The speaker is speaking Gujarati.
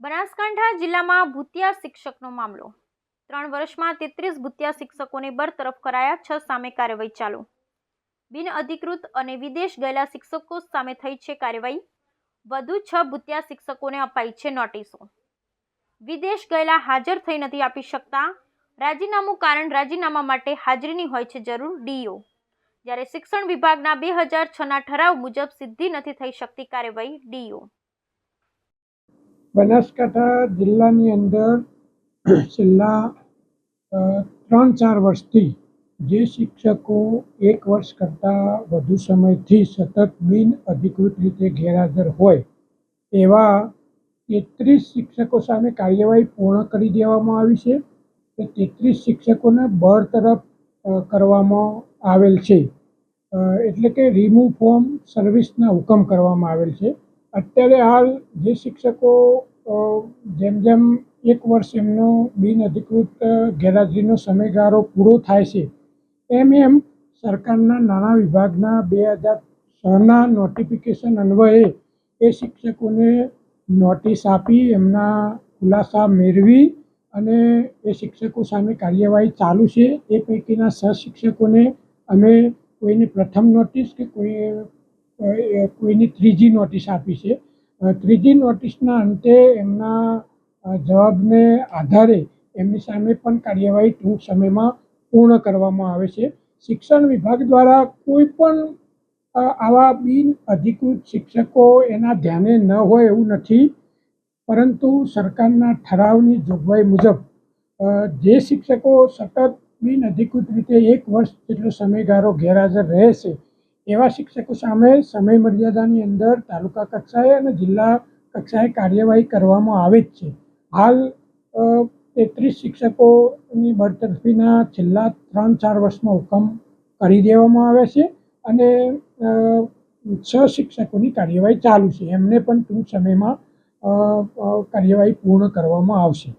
બનાસકાંઠા જિલ્લામાં ભૂતિયા શિક્ષકનો મામલો. ત્રણ વર્ષમાં તેત્રીસ ભૂતિયા શિક્ષકોને બરતરફ કરાયા, છ સામે કાર્યવાહી ચાલુ. બિનઅધિકૃત અને વિદેશ ગયેલા શિક્ષકો સામે થઈ છે કાર્યવાહી. વધુ છ ભૂતિયા શિક્ષકોને અપાઈ છે નોટિસો. વિદેશ ગયેલા હાજર થઈ નથી આપી શકતા. રાજીનામું કારણ રાજીનામા માટે હાજરીની હોય છે જરૂર, ડીઓ. જ્યારે શિક્ષણ વિભાગના બે હજાર છના ઠરાવ મુજબ સિદ્ધિ નથી થઈ શકતી કાર્યવાહી, ડીઓ. બનાસકાંઠા જિલ્લાની અંદર છેલ્લા ત્રણ ચાર વર્ષથી જે શિક્ષકો એક વર્ષ કરતાં વધુ સમયથી સતત બિન અધિકૃત રીતે ગેરહાજર હોય, એવા તેત્રીસ શિક્ષકો સામે કાર્યવાહી પૂર્ણ કરી દેવામાં આવી છે. તે તેત્રીસ શિક્ષકોને બરતરફ કરવામાં આવેલ છે. એટલે કે રિમૂવ ફોર્મ સર્વિસના હુકમ કરવામાં આવેલ છે. અત્યારે હાલ જે શિક્ષકો જેમ જેમ એક વર્ષ એમનો બિનઅધિકૃત અધિકૃત ગેરહાજરીનો સમયગાળો પૂરો થાય છે, એમ એમ સરકારના નાણાં વિભાગના બે હજાર છના નોટિફિકેશન અન્વયે એ શિક્ષકોને નોટિસ આપી, એમના ખુલાસા મેળવી અને એ શિક્ષકો સામે કાર્યવાહી ચાલુ છે. એ પૈકીના સહશિક્ષકોને શિક્ષકોને અમે કોઈની પ્રથમ નોટિસ કે કોઈ કોઈની ત્રીજી નોટિસ આપી છે. ત્રીજી નોટિસના અંતે એમના જવાબને આધારે એમની સામે પણ કાર્યવાહી ટૂંક સમયમાં પૂર્ણ કરવામાં આવે છે. શિક્ષણ વિભાગ દ્વારા કોઈ પણ આવા બિન અધિકૃત શિક્ષકો એના ધ્યાને ન હોય એવું નથી, પરંતુ સરકારના ઠરાવની જોગવાઈ મુજબ જે શિક્ષકો સતત બિન અધિકૃત રીતે એક વર્ષ જેટલો સમયગાળો ગેરહાજર રહે છે એવા શિક્ષકો સામે સમય મર્યાદાની અંદર તાલુકા કક્ષાએ અને જિલ્લા કક્ષાએ કાર્યવાહી કરવામાં આવે જ છે. હાલ તેત્રીસ શિક્ષકોની બરતરફીના છેલ્લા ત્રણ ચાર વર્ષમાં હુકમ કરી દેવામાં આવે છે અને છ શિક્ષકોની કાર્યવાહી ચાલુ છે. એમને પણ ટૂંક સમયમાં કાર્યવાહી પૂર્ણ કરવામાં આવશે.